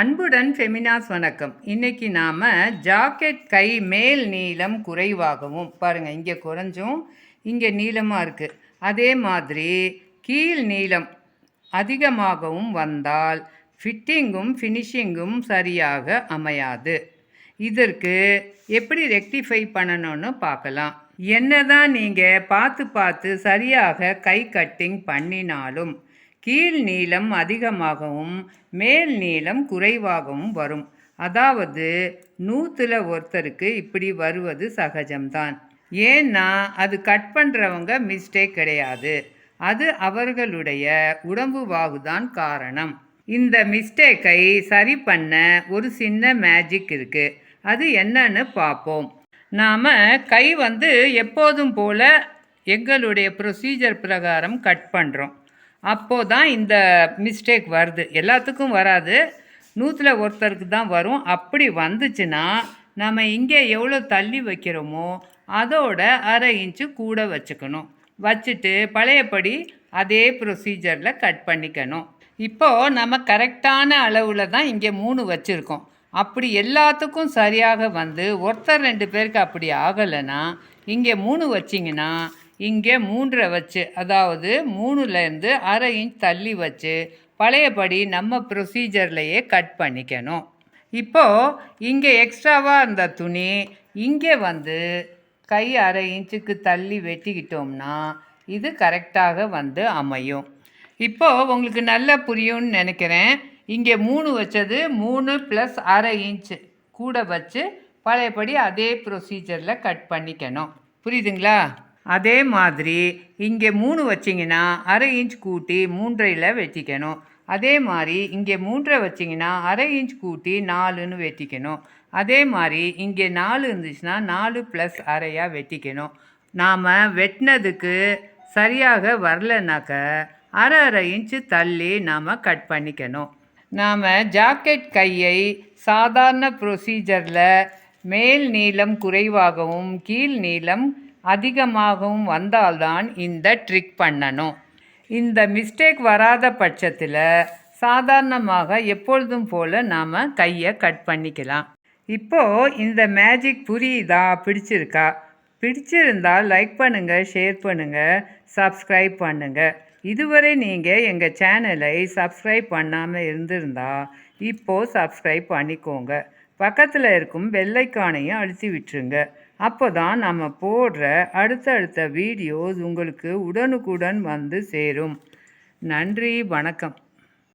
அன்புடன் ஃபெமினாஸ் வணக்கம். இன்னைக்கு நாம் ஜாக்கெட் கை மேல் நீளம் குறைவாகவும் பாருங்கள் இங்கே குறைஞ்சும் இங்கே நீளமாக இருக்குது அதே மாதிரி கீழ் நீளம் அதிகமாகவும் வந்தால் ஃபிட்டிங்கும் ஃபினிஷிங்கும் சரியாக அமையாது. இதற்கு எப்படி ரெக்டிஃபை பண்ணணும்னு பார்க்கலாம். என்னதான் நீங்கள் பார்த்து பார்த்து சரியாக கை கட்டிங் பண்ணினாலும் கீழ் நீளம் அதிகமாகவும் மேல் நீளம் குறைவாகவும் வரும். அதாவது நூற்றுல ஒருத்தருக்கு இப்படி வருவது சகஜம்தான். ஏன்னா அது கட் பண்ணுறவங்க மிஸ்டேக் கிடையாது. அது அவர்களுடைய உடம்பு வாகுதான் காரணம். இந்த மிஸ்டேக்கை சரி பண்ண ஒரு சின்ன மேஜிக் இருக்குது அது என்னன்னு பார்ப்போம். நாம் கை வந்து எப்போதும் போல் எங்களுடைய ப்ரொசீஜர் பிரகாரம் கட் பண்ணுறோம் அப்போது தான் இந்த மிஸ்டேக் வருது. எல்லாத்துக்கும் வராது. நூற்றில் ஒருத்தருக்கு தான் வரும். அப்படி வந்துச்சுன்னா நம்ம இங்கே எவ்வளோ தள்ளி வைக்கிறோமோ அதோட அரை இன்ச்சு கூட வச்சுக்கணும். வச்சுட்டு பழையபடி அதே ப்ரொசீஜரில் கட் பண்ணிக்கணும். இப்போது நம்ம கரெக்டான அளவில் தான் இங்கே மூணு வச்சுருக்கோம். அப்படி எல்லாத்துக்கும் சரியாக வந்து ஒருத்தர் ரெண்டு பேருக்கு அப்படி ஆகலைன்னா இங்கே மூணு வச்சிங்கன்னா இங்கே மூன்றரை வச்சு அதாவது மூணுலேருந்து அரை இன்ச் தள்ளி வச்சு பழையபடி நம்ம ப்ரொசீஜர்லையே கட் பண்ணிக்கணும். இப்போது இங்கே எக்ஸ்ட்ராவாக இருந்த துணி இங்கே வந்து கை அரை இன்ச்சுக்கு தள்ளி வெட்டிக்கிட்டோம்னா இது கரெக்டாக வந்து அமையும். இப்போது உங்களுக்கு நல்லா புரியும்னு நினைக்கிறேன். இங்கே மூணு வச்சது மூணு ப்ளஸ் அரை இன்ச்சு கூட வச்சு பழையபடி அதே ப்ரொசீஜரில் கட் பண்ணிக்கணும். புரியுதுங்களா? அதே மாதிரி இங்கே மூணு வச்சிங்கன்னா அரை இன்ச் கூட்டி மூன்றையில் வெட்டிக்கணும். அதே மாதிரி இங்கே மூன்றை வச்சிங்கன்னா அரை இன்ச் கூட்டி நாலுன்னு வெட்டிக்கணும். அதே மாதிரி இங்கே நாலு இருந்துச்சுன்னா நாலு ப்ளஸ் அரையாக வெட்டிக்கணும். நாம் வெட்டினதுக்கு சரியாக வரலனாக்க அரை அரை இன்ச்சு தள்ளி நாம் கட் பண்ணிக்கணும். நாம் ஜாக்கெட் கையை சாதாரண ப்ரொசீஜரில் மேல் நீளம் குறைவாகவும் கீழ் நீளம் அதிகமாகவும் வந்தால்தான் இந்த ட்ரிக் பண்ணணும். இந்த மிஸ்டேக் வராத பட்சத்தில் சாதாரணமாக எப்பொழுதும் போல் நாம் கையை கட் பண்ணிக்கலாம். இப்போது இந்த மேஜிக் புரியுதா? பிடிச்சிருக்கா? பிடிச்சிருந்தால் லைக் பண்ணுங்கள் ஷேர் பண்ணுங்கள் சப்ஸ்கிரைப் பண்ணுங்கள் இதுவரை நீங்கள் எங்கள் சேனலை சப்ஸ்கிரைப் பண்ணாமல் இருந்திருந்தால் இப்போது சப்ஸ்கிரைப் பண்ணிக்கோங்க. பக்கத்தில் இருக்கும் வெள்ளைக்கானையும் அழுத்தி விட்டுருங்க. அப்போ தான் நம்ம போடுற அடுத்தடுத்த வீடியோஸ் உங்களுக்கு உடனுக்குடன் வந்து சேரும். நன்றி வணக்கம்.